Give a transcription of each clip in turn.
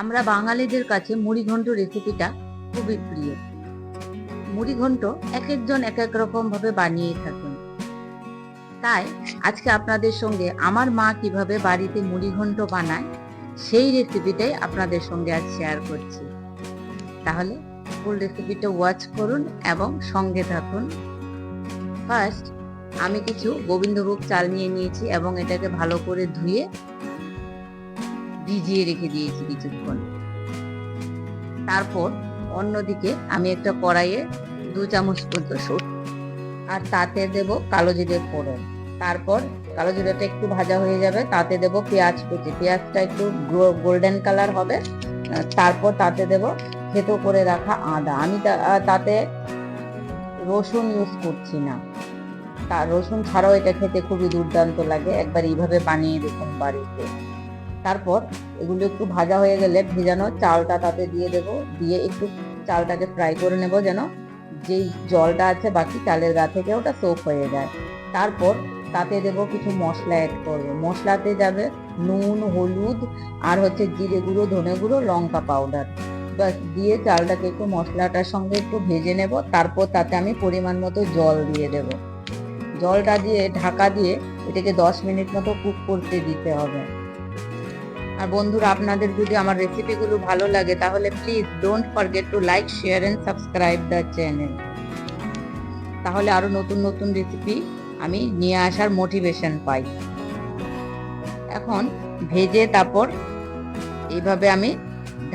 আমরা বাঙালিদের কাছে মুড়িঘণ্ট রেসিপিটা খুবই প্রিয়। মুড়িঘণ্ট এক একজন এক এক রকম ভাবে বানিয়ে থাকেন। তাই আজকে আপনাদের সঙ্গে আমার মা কীভাবে বাড়িতে মুড়িঘণ্ট বানায়, সেই রেসিপিটাই আপনাদের সঙ্গে আজ শেয়ার করছি। তাহলে ফুল রেসিপিটা ওয়াচ করুন এবং সঙ্গে থাকুন। ফার্স্ট আমি কিছু গোবিন্দভোগ চাল নিয়ে নিয়েছি এবং এটাকে ভালো করে ধুয়ে ভিজিয়ে রেখে দিয়েছি কিছুক্ষণ। তারপর অন্যদিকে আমি একটা কড়াইয়ে দু চামচ সর আর তাতে দেব কালো জিরে ফোড়ন। তারপর কালো জিরেটা একটু ভাজা হয়ে যাবে, তাতে দেব পেঁয়াজ কুচি। পেঁয়াজটা একটু গোল্ডেন কালার হবে। তারপর তাতে দেব থেতো করে রাখা আদা। আমি তাতে রসুন ইউজ করছি না। তা রসুন ছাড়াও এটা খেতে খুবই দুর্দান্ত লাগে। একবার এইভাবে বানিয়ে দেখুন বাড়িতে। তারপর এগুলো একটু ভাজা হয়ে গেলে ভেজানো চালটা তাতে দিয়ে দেব। দিয়ে একটু চালটাকে ফ্রাই করে নেব যেন যেই জলটা আছে বাকি চালের গা থেকে ওটা সোপ হয়ে যায়। তারপর তাতে দেব কিছু মশলা অ্যাড করব। মশলাতে যাবে নুন, হলুদ আর হচ্ছে জিরে গুঁড়ো, ধনে গুঁড়ো, লঙ্কা পাউডার বাস দিয়ে চালটাকে একটু মশলাটার সঙ্গে একটু ভেজে নেব। তারপর তাতে আমি পরিমাণ মতো জল দিয়ে দেব। জলটা দিয়ে ঢাকা দিয়ে এটাকে দশ মিনিট মতো কুক করতে দিতে হবে। আর বন্ধুরা, আপনাদের যদি আমার রেসিপিগুলো ভালো লাগে, তাহলে please don't forget to like share and subscribe the channel তাহলে আরও নতুন নতুন রেসিপি আমি নিয়ে আসার মোটিভেশন পাই। এখন ভেজে তারপর এইভাবে আমি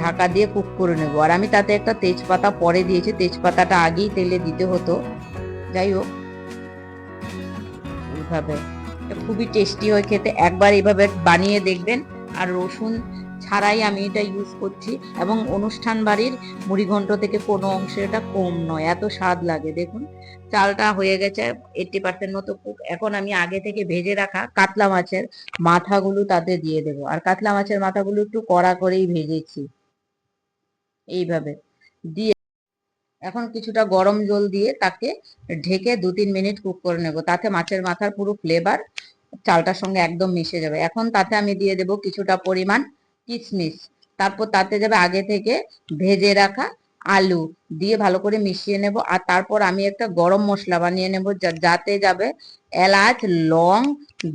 ঢাকা দিয়ে কুক করে নেব। আর আমি তাতে একটা তেজপাতা পরে দিয়েছি, তেজপাতাটা আগেই তেলে দিতে হতো। যাই হোক, এইভাবে। খুবই টেস্টি হয় খেতে। একবার এইভাবে বানিয়ে দেখবেন আর রসুন ছাড়াই আমি এটা ইউজ করছি। এবং অনুষ্ঠান বাড়ির মুড়িঘণ্ট থেকে কোনো অংশে এটা কম নয়, এত স্বাদ লাগে। দেখুন, চালটা হয়ে গেছে এইটটি পার্সেন্ট মতো কুক এখন আমি আগে থেকে ভেজে রাখা কাতলা মাছের মাথাগুলো তাতে দিয়ে দেবো। আর কাতলা মাছের মাথাগুলো একটু কড়া করেই ভেজেছি। এইভাবে। দিয়ে এখন কিছুটা গরম জল দিয়ে তাকে ঢেকে দু তিন মিনিট কুক করে নেব। তাতে মাছের মাথার পুরো ফ্লেভার চালটার সঙ্গে একদম মিশে যাবে। এখন তাতে আমি দিয়ে দেব কিছুটা পরিমাণ কিশমিশ তারপর তাতে যাবে আগে থেকে ভেজে রাখা আলু। দিয়ে ভালো করে মিশিয়ে নেব। আর তারপর আমি একটা গরম মশলা বানিয়ে নেব যাতে যাবে এলাচ, লং,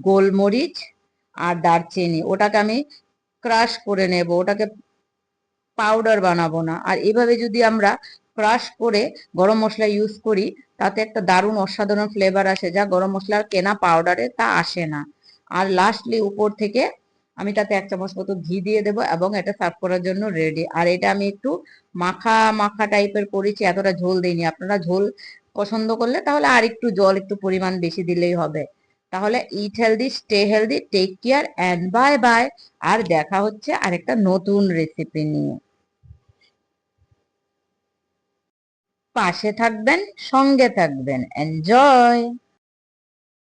গোলমরিচ আর দারচিনি। ওটাকে আমি ক্রাশ করে নেব। ওটাকে পাউডার বানাবো না। আর এভাবে যদি আমরা ক্রাশ করে গরম মশলা ইউজ করি, তাতে একটা দারুণ অসাধারণ ফ্লেভার আসে যা গরম মশলার কেনা পাউডারে তা আসে না। আর লাস্টলি উপর থেকে আমি তাতে এক চামচ মতো ঘি দিয়ে দেবো এবং এটা সার্ভ করার জন্য রেডি আর এটা আমি একটু মাখা মাখা টাইপের করেছি, এতটা ঝোল দিইনি। আপনারা ঝোল পছন্দ করলে তাহলে আর একটু জল, একটু পরিমাণ বেশি দিলেই হবে। তাহলে eat healthy stay healthy take care and bye bye আর দেখা হচ্ছে আরেকটা নতুন রেসিপি নিয়ে। পাশে থাকবেন সঙ্গে থাকবেন। এনজয়